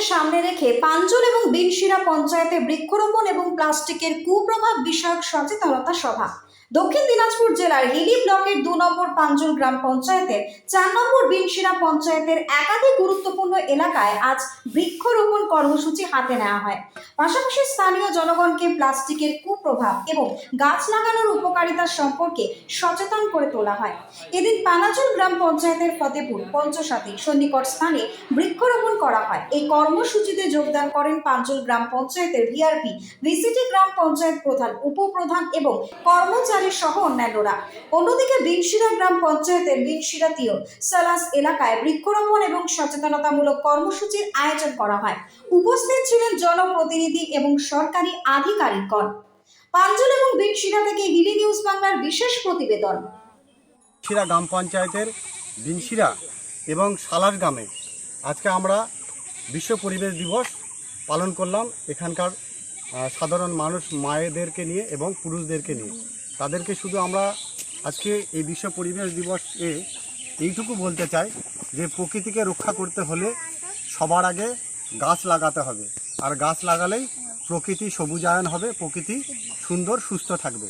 সামনে রেখে পাঞ্জল এবং বিনশিরা পঞ্চায়েতে বৃক্ষরোপণ এবং প্লাস্টিকের কুপ্রভাব বিষয়ক সচেতনতা সভা। দক্ষিণ দিনাজপুর জেলার হিলি ব্লকের দু নম্বর পাঞ্জল গ্রাম পঞ্চায়েতের চার নম্বর বিনশিরা পঞ্চায়েতের একাধিক গুরুত্বপূর্ণ এলাকায় আজ বৃক্ষরোপণ কর্মসূচি হাতে নেওয়া হয়। পাশাপাশি স্থানীয় জনগণকে প্লাস্টিকের কুপ্রভাব এবং গাছ লাগানোর উপকারিতা সম্পর্কে সচেতন করে তোলা হয়। এদিন পানাচল গ্রাম পঞ্চায়েতের ফতেপুর পঞ্চসাথী সন্নিকট স্থানে বৃক্ষরোপণ করা হয়। এই কর্মসূচিতে যোগদান করেন পাঞ্চল গ্রাম পঞ্চায়েতের ভিআরপি, ভিসিটি গ্রাম পঞ্চায়েত প্রধান, উপপ্রধান এবং কর্মচারী সহ অন্যান্যরা। অন্যদিকে বিনশিরা গ্রাম পঞ্চায়েতের বিনশিরাতীয় সালাস এলাকায় বৃক্ষরোপণ এবং সচেতনতামূলক কর্মসূচির আয়োজন করা হয়। উপস্থিত ছিলেন জনপ্রতিনিধি এবং সরকারি আধিকারিকগণ। পাঞ্জল এবং বিনশিরা থেকে হিলি নিউজ বাংলার বিশেষ প্রতিবেদন। বিনশিরা গ্রাম পঞ্চায়েতের বিনশিরা এবং সালার গ্রামে আজকে আমরা বিশ্ব পরিবেশ দিবস পালন করলাম। এখানকার সাধারণ মানুষ মায়েদেরকে নিয়ে এবং পুরুষদেরকে নিয়ে। তাদেরকে শুধু আমরা আজকে এই বিশ্ব পরিবেশ দিবসে এইটুকু বলতে চাই যে প্রকৃতিকে রক্ষা করতে হলে সবার আগে গাছ লাগাতে হবে। আর গাছ লাগালেই প্রকৃতি সবুজায়ন হবে, প্রকৃতি সুন্দর, সুস্থ থাকবে।